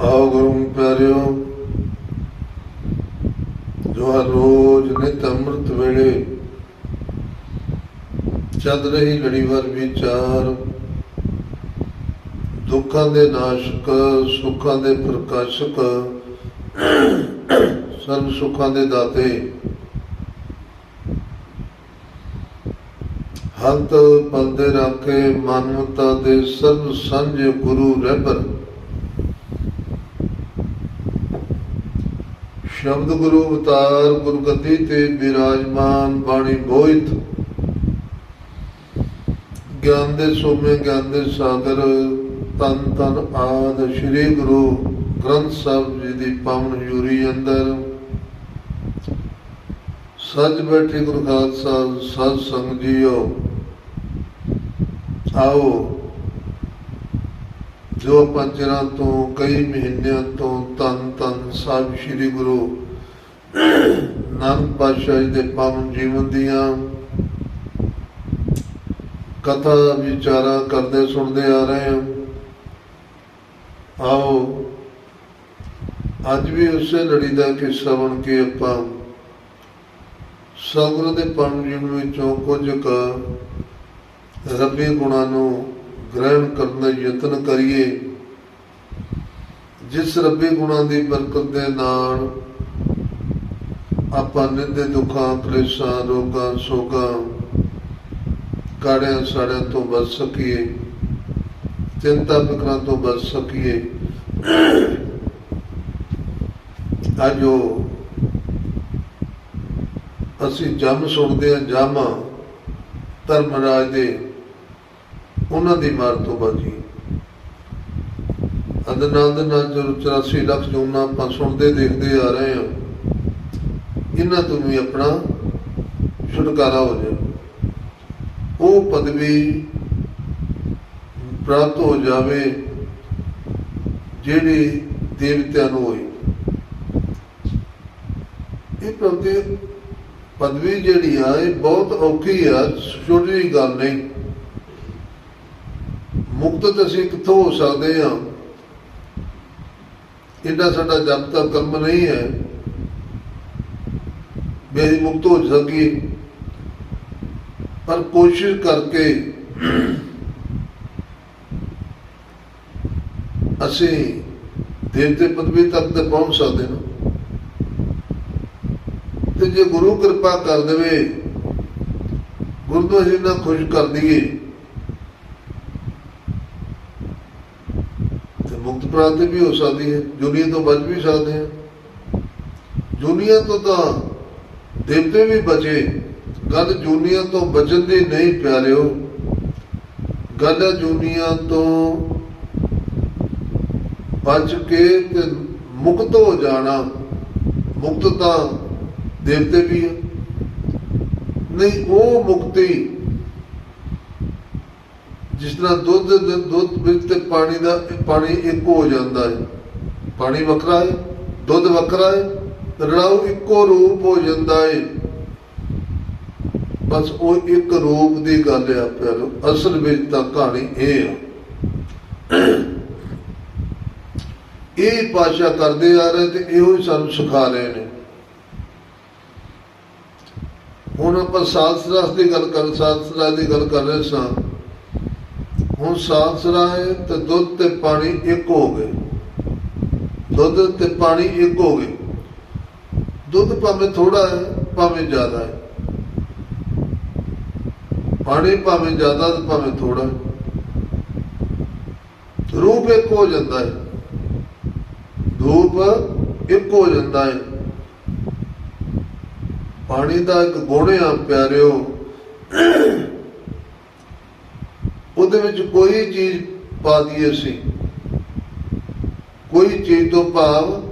ਆਓ ਗੁਰੂ ਪਿਆਰਿਓ, ਜੋ ਹਰ ਰੋਜ਼ ਨਿਤ ਅੰਮ੍ਰਿਤ ਵੇਲੇ ਚੱਲ ਰਹੀ ਲੜੀਵਾਰ ਵਿਚਾਰ, ਦੁੱਖਾਂ ਦੇ ਨਾਸ਼ਕ, ਸੁੱਖਾਂ ਦੇ ਪ੍ਰਕਾਸ਼ਕ, ਸਰਬ ਸੁੱਖਾਂ ਦੇ ਦਾਤੇ। ਹੰਤ ਪਲਦੇ ਰੱਖੇ ਮਾਨਵਤਾ ਦੇ ਸਰਬ ਸੰਜੇ ਗੁਰੂ ਰਹਿਬਰ ਸ਼ਬਦ ਗੁਰੂ ਅਵਤਾਰ ਗੁਰਗੱਦੀ ਤੇ ਬਿਰਾਜਮਾਨ ਬਾਣੀ ਬੋਇਤ। ਗਿਆਨ ਦੇ ਸੋਮੇ, ਗਿਆਨ ਦੇ ਸਾਗਰ, ਤਨ ਤਨ ਆਦ ਸ੍ਰੀ ਗੁਰੂ ਗ੍ਰੰਥ ਸਾਹਿਬ ਜੀ ਦੀ ਪਾਵਨ ਹਜ਼ੂਰੀ ਅੰਦਰ। ਸੱਜ ਬੈਠੇ ਗੁਰੂ ਖਾਲਸਾ ਸਤ ਸੰਗ ਜੀਓ, ਆਓ। ਜੋ ਪੰਜਰਾਂ ਤੋਂ, ਕਈ ਮਹੀਨਿਆਂ ਤੋਂ ਤਨ ਤਨ ਸਾਹਿਬ ਸ੍ਰੀ ਗੁਰੂ ਨਾਨਕ ਪਾਤਸ਼ਾਹ ਜੀ ਦੇ ਪਾਵਨ ਜੀਵਨ ਦੀਆਂ ਕਥਾ, ਵਿਚਾਰਾ ਕਰਦੇ, ਸੁਣਦੇ ਆ ਰਹੇ ਹਾਂ। ਆਓ, ਅੱਜ ਵੀ ਉਸੇ ਲੜੀ ਦਾ ਕਿੱਸਾ ਬਣ ਕੇ ਆਪਾਂ ਸਤਿਗੁਰੂ ਦੇ ਪਾਵਨ ਜੀਵਨ ਵਿੱਚੋਂ ਕੁਝ ਕ ਰੱਬੀ ਗੁਣਾਂ ਨੂੰ ਗ੍ਰਹਿਣ ਕਰਨ ਦਾ ਯਤਨ ਕਰੀਏ। ਜਿਸ ਰੱਬੀ ਗੁਣਾਂ ਦੀ ਬਰਕਤ ਦੇ ਨਾਲ ਆਪਾਂ ਨਿੰਦੇ ਦੁੱਖਾਂ, ਕਲੇਸ਼ਾਂ, ਰੋਗਾਂ, ਸੋਗਾਂ ਕਾੜਿਆਂ ਸਾੜਿਆਂ ਤੋਂ ਬਚ ਸਕੀਏ, ਚਿੰਤਾ ਫਿਕਰਾਂ ਤੋਂ ਬਚ ਸਕੀਏ। ਅੱਜ ਉਹ ਅਸੀਂ ਜੰਮ ਸੁਣਦੇ ਹਾਂ ਜਾਮਾ ਧਰਮਰਾਜ ਦੇ, ਉਹਨਾਂ ਦੀ ਮਾਰ ਤੋਂ ਬਚੀ ਅਦਨਾਦ ਨਾਲ ਜੋ 84 ਲੱਖ ਜੂਨਾ ਆਪਾਂ ਸੁਣਦੇ, ਦੇਖਦੇ ਆ ਰਹੇ ਹਾਂ। ਇਹਨਾਂ ਤੋਂ ਵੀ ਆਪਣਾ ਛੁਟਕਾਰਾ ਹੋ ਜਾਵੇ। ਉਹ ਪਦਵੀ ਪ੍ਰਾਪਤ ਹੋ ਜਾਵੇ ਜਿਹੜੀ ਦੇਵਤਿਆਂ ਨੂੰ ਹੋਈ। ਇਹ ਪ੍ਰਤੀ ਪਦਵੀ ਜਿਹੜੀ ਆ, ਇਹ ਬਹੁਤ ਔਖੀ ਆ, ਛੋਟੀ ਗੱਲ ਨਹੀਂ। ਮੁਕਤ ਅਸੀਂ ਕਿੱਥੋਂ ਹੋ ਸਕਦੇ ਹਾਂ? ਇਹਦਾ ਸਾਡਾ ਜਪ ਤੱਕ ਕੰਮ ਨਹੀਂ ਹੈ। ਮੇਰੀ ਮੁਕਤ ਹੋ ਸਕੀ ਪਰ ਕੋਸ਼ਿਸ਼ ਕਰਕੇ ਅਸੀਂ ਦੇਵਤੇ ਪਦਵੀ ਤੱਕ ਤੇ ਪਹੁੰਚ ਸਕਦੇ ਹਾਂ। ਤੇ ਜੇ ਗੁਰੂ ਕਿਰਪਾ ਕਰ ਦੇਵੇ ਗੁਰੂ ਤੋਂ ਅਸੀਂ ਨਾ ਖੁਸ਼ ਕਰ ਦਈਏ। ਤੇ ਮੁਕਤ ਪ੍ਰਾਪਤੀ ਵੀ ਹੋ ਸਕਦੀ ਹੈ। ਦੁਨੀਆ ਤੋਂ ਬਚ ਵੀ ਸਕਦੇ ਹਾਂ। ਦੁਨੀਆ ਤੋਂ ਤਾਂ ਦੇਵਤੇ ਵੀ ਬਚੇ ਗੱਲ ਜੂਨੀਆਂ ਤੋਂ ਬਚਣ ਦੀ ਨਹੀਂ ਪਿਆਰਿਓ। ਗੱਲ ਜੂਨੀਆਂ ਤੋਂ ਬਚ ਕੇ ਤੇ ਮੁਕਤ ਹੋ ਜਾਣਾ, ਮੁਕਤ ਤਾਂ ਦੇਵਤੇ ਵੀ ਹੈ। ਨਹੀਂ, ਉਹ ਮੁਕਤੀ ਜਿਸ ਤਰ੍ਹਾਂ ਦੁੱਧ ਦੁੱਧ ਵਿੱਚ ਤੇ ਪਾਣੀ ਦਾ, ਪਾਣੀ ਇੱਕ ਹੋ ਜਾਂਦਾ ਹੈ। ਪਾਣੀ ਵੱਖਰਾ ਹੈ, ਦੁੱਧ ਵੱਖਰਾ ਹੈ। ਰਲਾਉ ਇੱਕੋ ਰੂਪ ਹੋ ਜਾਂਦਾ ਏ। ਬਸ ਉਹ ਇੱਕ ਰੂਪ ਦੀ ਗੱਲ ਹੈ ਪਿਆਰੋ ਅਸਲ ਵਿੱਚ ਤਾਂ ਕਹਾਣੀ ਇਹ ਆ। ਇਹ ਪਾਸ਼ਾ ਕਰਦੇ ਆ ਰਹੇ ਤੇ ਇਹੋ ਹੀ ਸਾਨੂੰ ਸਿਖਾ ਰਹੇ ਨੇ। ਹੁਣ ਆਪਾਂ ਸ਼ਾਸਰਾ ਦੀ ਗੱਲ ਕਰ ਸਾਸਰਾ ਦੀ ਗੱਲ ਕਰ ਰਹੇ ਸਾਂ। ਹੁਣ ਸਾਸਰਾ ਹੈ ਤੇ ਦੁੱਧ ਤੇ ਪਾਣੀ ਇੱਕ ਹੋ ਗਏ। ਦੁੱਧ ਤੇ ਪਾਣੀ ਇੱਕ ਹੋ ਗਏ। ਦੁੱਧ ਭਾਵੇਂ ਥੋੜਾ ਹੈ, ਭਾਵੇਂ ਜ਼ਿਆਦਾ ਹੈ। ਪਾਣੀ ਭਾਵੇਂ ਜ਼ਿਆਦਾ ਤੇ ਭਾਵੇਂ ਥੋੜਾ ਹੈ। ਰੂਪ ਇੱਕ ਹੋ ਜਾਂਦਾ ਹੈ। ਧੂਪ ਇੱਕ ਹੋ ਜਾਂਦਾ ਹੈ। ਪਾਣੀ ਦਾ ਇੱਕ ਗੁਣ ਆ ਪਿਆਰਿਓ, ਉਹਦੇ ਵਿੱਚ ਕੋਈ ਚੀਜ਼ ਪਾ ਦਈਏ ਅਸੀਂ। ਕੋਈ ਚੀਜ਼ ਤੋਂ ਭਾਵ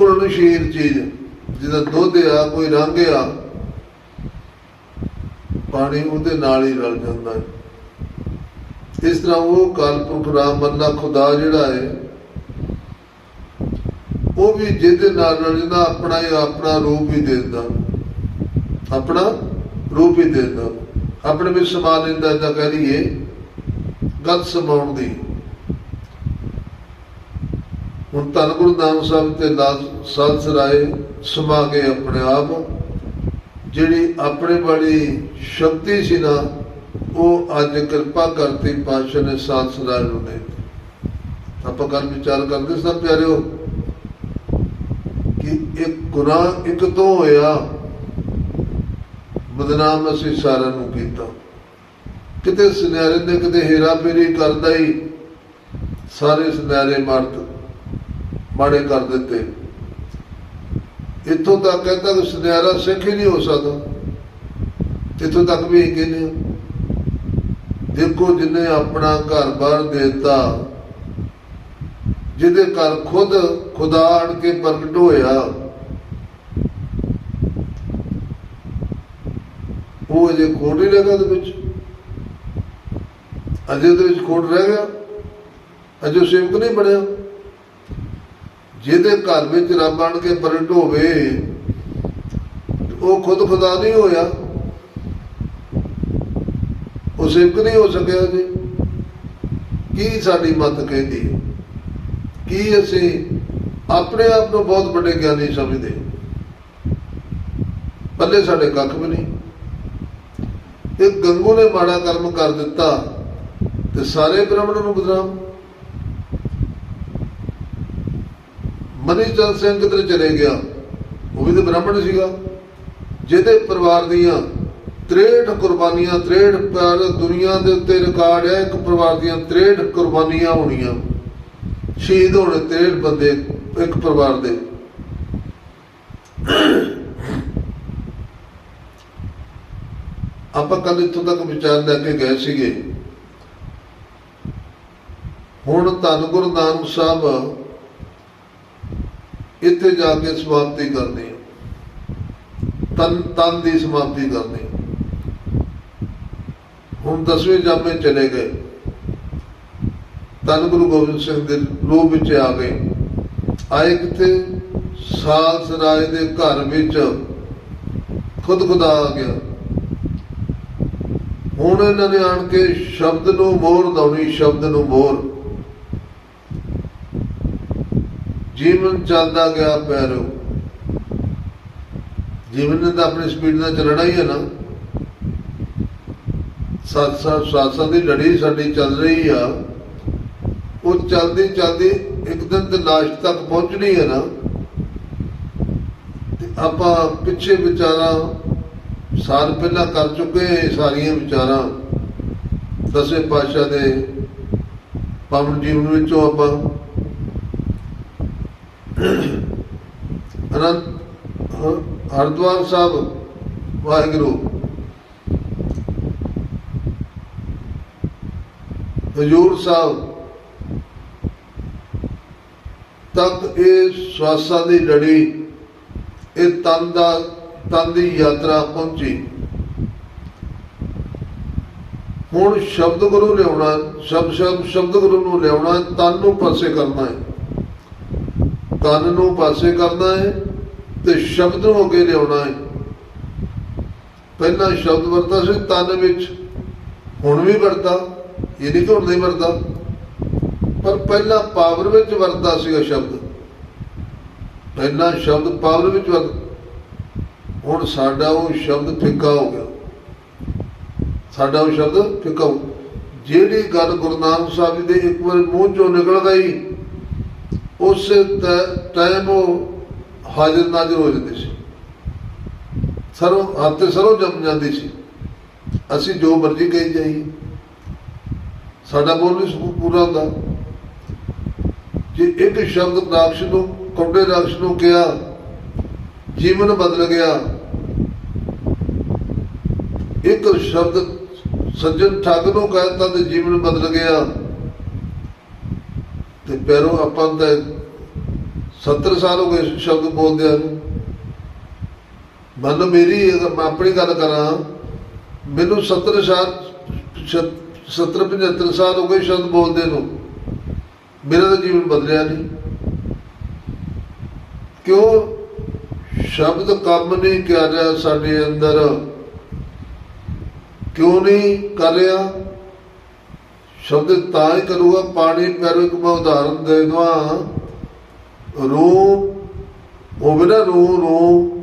ਕੁਲਨਸ਼ੀਲ ਚੀਜ਼, ਜਿਹਦਾ ਦੁੱਧ ਆ, ਕੋਈ ਰੰਗ ਆ, ਪਾਣੀ ਉਹਦੇ ਨਾਲ ਹੀ ਰਲ ਜਾਂਦਾ ਹੈ। ਇਸ ਤਰ੍ਹਾਂ ਉਹ ਕਾਲਪੁਰਖ ਰਾਮ ਅੱਲਾ ਖੁਦਾ ਜਿਹੜਾ ਹੈ, ਉਹ ਵੀ ਜਿਹਦੇ ਨਾਲ ਰਲਦਾ ਆਪਣਾ ਹੀ ਆਪਣਾ ਰੂਪ ਹੀ ਦੇ ਦਿੰਦਾ। ਆਪਣਾ ਰੂਪ ਹੀ ਦੇ ਦਿੰਦਾ। ਆਪਣੇ ਵਿੱਚ ਸਮਾ ਲੈਂਦਾ ਤਾਂ ਕਹਿ ਲਈਏ, ਗੱਲ ਸਮਾਉਣ ਦੀ। ਹੁਣ ਧੰਨ ਗੁਰੂ ਨਾਨਕ ਸਾਹਿਬ ਤੇ ਲਾਲ ਸਾਧ ਸਰਾਏ ਸਮਾ ਕੇ ਆਪਣੇ ਆਪ ਜਿਹੜੀ ਆਪਣੇ ਵਾਲੀ ਸ਼ਕਤੀ ਸੀ ਨਾ, ਉਹ ਅੱਜ ਕਿਰਪਾ ਕਰਤੀ ਪਾਤਸ਼ਾਹ ਨੇ ਸਾਧ ਸਰਾਏ ਨੂੰ ਦੇ ਦਿੱਤੀ। ਆਪਾਂ ਕੱਲ ਵਿਚਾਰ ਕਰਦੇ ਸਭ ਪਿਆਰਿਓ, ਕਿ ਇੱਕ ਗੁਨਾਹ ਇੱਕ ਤੋਂ ਹੋਇਆ, ਬਦਨਾਮ ਅਸੀਂ ਸਾਰਿਆਂ ਨੂੰ ਕੀਤਾ ਕਿਤੇ ਸੁਨਿਆਰੇ ਨੇ ਕਿਤੇ ਹੇਰਾ ਫੇਰੀ ਕਰਦਾ ਹੀ ਸਾਰੇ ਸੁਨਿਆਰੇ ਮਰਦ ਮਾੜੇ ਕਰ ਦਿੱਤੇ। ਇੱਥੋਂ ਤੱਕ ਕਹਿੰਦਾ ਕਿ ਸੁਨਿਆਰਾ ਸਿੱਖ ਹੀ ਨਹੀਂ ਹੋ ਸਕਦਾ। ਇੱਥੋਂ ਤੱਕ ਵੀ ਇਹ ਕਹਿੰਦੇ ਦੇਖੋ ਜਿਨੇ ਆਪਣਾ ਘਰ-ਬਾਰ ਦੇਤਾ, ਜਿਹਦੇ ਘਰ ਖੁਦ ਖੁਦਾ ਆਣ ਕੇ ਪ੍ਰਗਟ ਹੋਇਆ, ਉਹ ਅਜੇ ਖੋਟ ਹੀ ਰਹਿ ਗਿਆ ਉਹਦੇ ਵਿੱਚ। ਅਜੇ ਉਹਦੇ ਵਿੱਚ ਖੋਟ ਰਹਿ ਗਿਆ। ਅਜੇ ਉਹ ਸੇਵਕ ਨਹੀਂ ਬਣਿਆ। ਜਿਹਦੇ ਘਰ ਵਿੱਚ ਰੱਬ ਬਣ ਕੇ ਪ੍ਰਗਟ ਹੋਵੇ, ਉਹ ਖੁਦ ਖੁਦਾ ਨਹੀਂ ਹੋਇਆ। ਉਹ ਸੇਵਕ ਨਹੀਂ ਹੋ ਸਕਿਆ ਜੀ। ਕੀ ਸਾਡੀ ਮਤ ਕਹਿੰਦੀ ਕੀ ਅਸੀਂ ਆਪਣੇ ਆਪ ਨੂੰ ਬਹੁਤ ਵੱਡੇ ਗਿਆਨੀ ਸਮਝਦੇ ਪੱਲੇ ਸਾਡੇ ਕੱਖ ਵੀ ਨਹੀਂ। ਇਹ ਗੰਗੂ ਨੇ ਮਾੜਾ ਕਰਮ ਕਰ ਦਿੱਤਾ ਤੇ ਸਾਰੇ ਬ੍ਰਾਹਮਣ ਨੂੰ ਬਦਨਾਮ। ਮਨੀਚੰਦ ਸਿੰਘ ਕਿਧਰ ਚਲੇ ਗਿਆ, ਉਹ ਵੀ ਤਾਂ ਬ੍ਰਾਹਮਣ ਸੀਗਾ। ਜਿਹਦੇ ਪਰਿਵਾਰ ਦੀਆਂ 63 ਕੁਰਬਾਨੀਆਂ 63 ਪਰ ਦੁਨੀਆ ਦੇ ਉੱਤੇ ਰਿਕਾਰਡ ਹੈ, ਇੱਕ ਪਰਿਵਾਰ ਦੀਆਂ 63 ਕੁਰਬਾਨੀਆਂ ਹੋਣੀਆਂ। ਸ਼ਹੀਦ ਹੋਣੇ 63 ਬੰਦੇ ਇੱਕ ਪਰਿਵਾਰ ਦੇ। ਆਪਾਂ ਕੱਲ ਇੱਥੋਂ ਤੱਕ ਵਿਚਾਰ ਲੈ ਕੇ ਗਏ ਸੀਗੇ। ਹੁਣ ਧੰਨ ਗੁਰੂ ਨਾਨਕ ਸਾਹਿਬ ਇੱਥੇ ਜਾ ਕੇ ਸਮਾਪਤੀ ਕਰਦੇ ਤਨ ਤਨ ਦੀ ਸਮਾਪਤੀ ਕਰਦੇ ਹੁਣ ਦਸਵੇਂ ਜਾਮੇ ਚਲੇ ਗਏ। ਧੰਨ ਗੁਰੂ ਗੋਬਿੰਦ ਸਿੰਘ ਦੇ ਰੂਪ ਵਿੱਚ ਆ ਗਏ। ਆਏ ਕਿਤੇ ਸਾਲ ਸਰਾਏ ਦੇ ਘਰ ਵਿੱਚ ਖੁਦ ਖੁਦਾ ਆ ਗਿਆ। ਹੁਣ ਇਹਨਾਂ ਨੇ ਆਣ ਕੇ ਸ਼ਬਦ ਨੂੰ ਮੋਹਰ ਦਉਣੀ ਸ਼ਬਦ ਨੂੰ ਮੋਹਰ। ਜੀਵਨ ਚੱਲਦਾ ਗਿਆ ਪੈਰੋ। ਜੀਵਨ ਨੇ ਤਾਂ ਆਪਣੀ ਸਪੀਡ ਨਾਲ ਚੱਲਣਾ ਹੀ ਹੈ ਨਾ। ਸੱਤ ਸਾਲ ਸੱਤ ਸਾਲ ਦੀ ਲੜੀ ਸਾਡੀ ਚੱਲ ਰਹੀ ਆ। ਉਹ ਚੱਲਦੀ ਚੱਲਦੀ ਇੱਕ ਦਿਨ ਤੇ ਲਾਸ਼ ਤੱਕ ਪਹੁੰਚਣੀ ਹੈ ਨਾ। ਤੇ ਆਪਾਂ ਪਿੱਛੇ ਵਿਚਾਰਾ ਸਾਲ ਪਹਿਲਾਂ ਕਰ ਚੁੱਕੇ ਇਹ ਸਾਰੀਆਂ ਵਿਚਾਰਾਂ। ਦਸਵੇਂ ਪਾਤਸ਼ਾਹ ਦੇ ਪਾਵਨ ਜੀਵਨ ਵਿੱਚੋਂ ਆਪਾਂ ਅਨੰਦ ਹ- ਸਾਹਿਬ, ਵਾਹਿਗੁਰੂ। ਹਜੂਰ ਸਾਹਿਬ ਤੱਕ ਇਹ ਸਵਾਸਾਂ ਦੀ ਲੜੀ, ਇਹ ਤਨ ਦਾ, ਤਨ ਦੀ ਯਾਤਰਾ ਪਹੁੰਚੀ। ਹੁਣ ਸ਼ਬਦ ਗੁਰੂ ਲਿਆਉਣਾ ਸ਼ਬਦ ਸ਼ਬਦ ਸ਼ਬਦ ਗੁਰੂ ਨੂੰ ਲਿਆਉਣਾ ਤਨ ਨੂੰ ਪਾਸੇ ਕਰਨਾ ਹੈ। ਤਨ ਨੂੰ ਪਾਸੇ ਕਰਨਾ ਹੈ ਤੇ ਸ਼ਬਦ ਨੂੰ ਅੱਗੇ ਲਿਆਉਣਾ ਹੈ। ਪਹਿਲਾਂ ਸ਼ਬਦ ਵਰਤਾ ਸੀ ਤਨ ਵਿੱਚ, ਹੁਣ ਵੀ ਵਰਤਾ, ਇਹ ਨਹੀਂ ਕਿ ਹੁਣ ਨਹੀਂ ਵਰਤਾ। ਪਰ ਪਹਿਲਾਂ ਪਾਵਰ ਵਿੱਚ ਵਰਤਾ ਸੀਗਾ ਸ਼ਬਦ। ਪਹਿਲਾਂ ਸ਼ਬਦ ਪਾਵਰ ਵਿੱਚ ਵਰਤ ਹੁਣ ਸਾਡਾ ਉਹ ਸ਼ਬਦ ਫਿੱਕਾ ਹੋ ਗਿਆ। ਸਾਡਾ ਉਹ ਸ਼ਬਦ ਫਿੱਕਾ ਹੋ ਜਿਹੜੀ ਗੱਲ ਗੁਰੂ ਨਾਨਕ ਸਾਹਿਬ ਜੀ ਦੇ ਇੱਕ ਵਾਰ ਮੂੰਹ ਚੋਂ ਨਿਕਲ ਗਈ ਉਸੇ ਟਾਈਮ ਉਹ ਹਾਜ਼ਰ ਨਾਜ਼ਰ ਹੋ ਜਾਂਦੇ ਸੀ। ਸਰੋਂ, ਹੱਥ ਸਰੋਂ ਜੰਮ ਜਾਂਦੀ ਸੀ। ਅਸੀਂ ਜੋ ਮਰਜ਼ੀ ਕਹੀ ਜਾਈਏ। ਸਾਡਾ ਬੋਲ ਨਹੀਂ ਸਕੂ, ਪੂਰਾ ਹੁੰਦਾ। ਜੇ ਇੱਕ ਸ਼ਬਦ ਰਾਖਸ਼ ਨੂੰ ਕੌਡੇ ਰਾਖਸ਼ ਨੂੰ ਕਿਹਾ, ਜੀਵਨ ਬਦਲ ਗਿਆ, ਇੱਕ ਸ਼ਬਦ ਸੱਜਣ ਠੱਗ ਨੂੰ ਕਹਿਤਾ ਤੇ ਜੀਵਨ ਬਦਲ ਗਿਆ। ਤੇ ਪੈਰੋਂ ਆਪਾਂ ਤਾਂ 70 ਸਾਲ ਹੋ ਗਏ ਸ਼ਬਦ ਬੋਲਦਿਆਂ ਨੂੰ। ਮੰਨ ਮੇਰੀ ਅਗਰ ਮੈਂ ਆਪਣੀ ਗੱਲ ਕਰਾਂ, ਮੈਨੂੰ 70 ਸਾਲ 70 75 ਸਾਲ ਹੋ ਗਏ ਸ਼ਬਦ ਬੋਲਦੇ ਨੂੰ। ਮੇਰਾ ਤਾਂ ਜੀਵਨ ਬਦਲਿਆ ਨਹੀਂ। ਕਿਉਂ? ਸ਼ਬਦ ਕੰਮ ਨਹੀਂ ਕਰ ਰਿਹਾ ਸਾਡੇ ਅੰਦਰ। ਕਿਉਂ ਨਹੀਂ ਕਰ ਰਿਹਾ? ਸ਼ਬਦ ਤਾਂ ਹੀ ਕਰੂਗਾ, ਪਾਣੀ ਪੈਰੋਂ ਇੱਕ ਮੈਂ ਉਦਾਹਰਨ ਦੇ ਦਵਾਂ। ਰੂਹ ਹੋਵੇ ਨਾ ਰੂਹ ਰੂਹ।